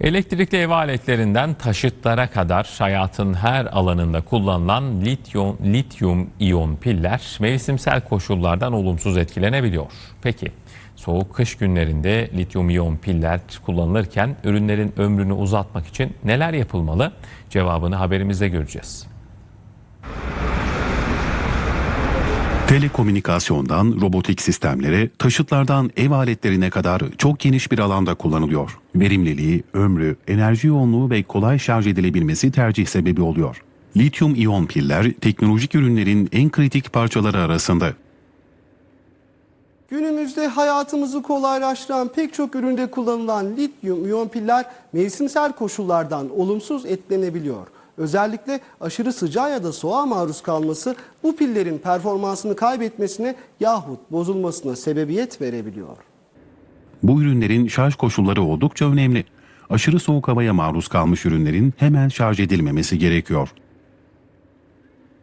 Elektrikli ev aletlerinden taşıtlara kadar hayatın her alanında kullanılan lityum, lityum iyon piller mevsimsel koşullardan olumsuz etkilenebiliyor. Peki soğuk kış günlerinde lityum iyon piller kullanılırken ürünlerin ömrünü uzatmak için neler yapılmalı? Cevabını haberimizde göreceğiz. Telekomünikasyondan robotik sistemlere, taşıtlardan ev aletlerine kadar çok geniş bir alanda kullanılıyor. Verimliliği, ömrü, enerji yoğunluğu ve kolay şarj edilebilmesi tercih sebebi oluyor. Lityum iyon piller teknolojik ürünlerin en kritik parçaları arasında. Günümüzde hayatımızı kolaylaştıran pek çok üründe kullanılan lityum iyon piller mevsimsel koşullardan olumsuz etkilenebiliyor. Özellikle aşırı sıcağa ya da soğuğa maruz kalması bu pillerin performansını kaybetmesine yahut bozulmasına sebebiyet verebiliyor. Bu ürünlerin şarj koşulları oldukça önemli. Aşırı soğuk havaya maruz kalmış ürünlerin hemen şarj edilmemesi gerekiyor.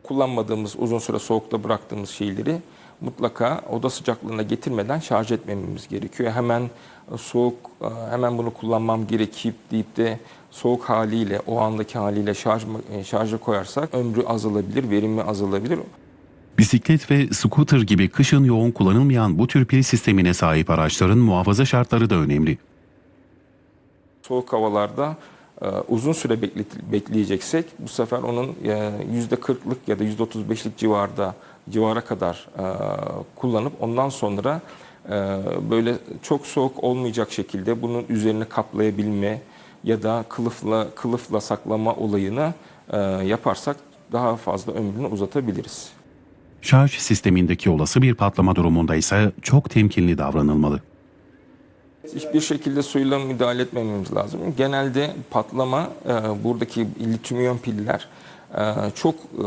kullanmadığımız uzun süre soğukta bıraktığımız şeyleri mutlaka oda sıcaklığına getirmeden şarj etmememiz gerekiyor. Hemen e, soğuk e, hemen bunu kullanmam gerekip deyip de soğuk haliyle o andaki haliyle şarj e, şarja koyarsak ömrü azalabilir, verimi azalabilir. Bisiklet ve scooter gibi kışın yoğun kullanılmayan bu tür pil sistemine sahip araçların muhafaza şartları da önemli. Soğuk havalarda uzun süre bekleyeceksek bu sefer onun e, yüzde 40'lık ya da yüzde 35'lik civarda civara kadar e, kullanıp ondan sonra e, böyle çok soğuk olmayacak şekilde bunun üzerine kaplayabilme ya da kılıfla kılıfla saklama olayını e, yaparsak daha fazla ömrünü uzatabiliriz. Şarj sistemindeki olası bir patlama durumunda ise çok temkinli davranılmalı. Hiçbir şekilde suyla müdahale etmememiz lazım. Genelde patlama e, buradaki lityum piller çok e,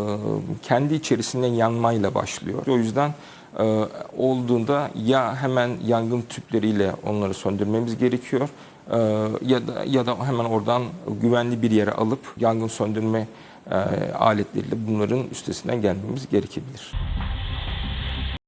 kendi içerisinde yanmayla başlıyor. O yüzden e, olduğunda ya hemen yangın tüpleriyle onları söndürmemiz gerekiyor e, ya da ya da hemen oradan güvenli bir yere alıp yangın söndürme aletleriyle bunların üstesinden gelmemiz gerekebilir.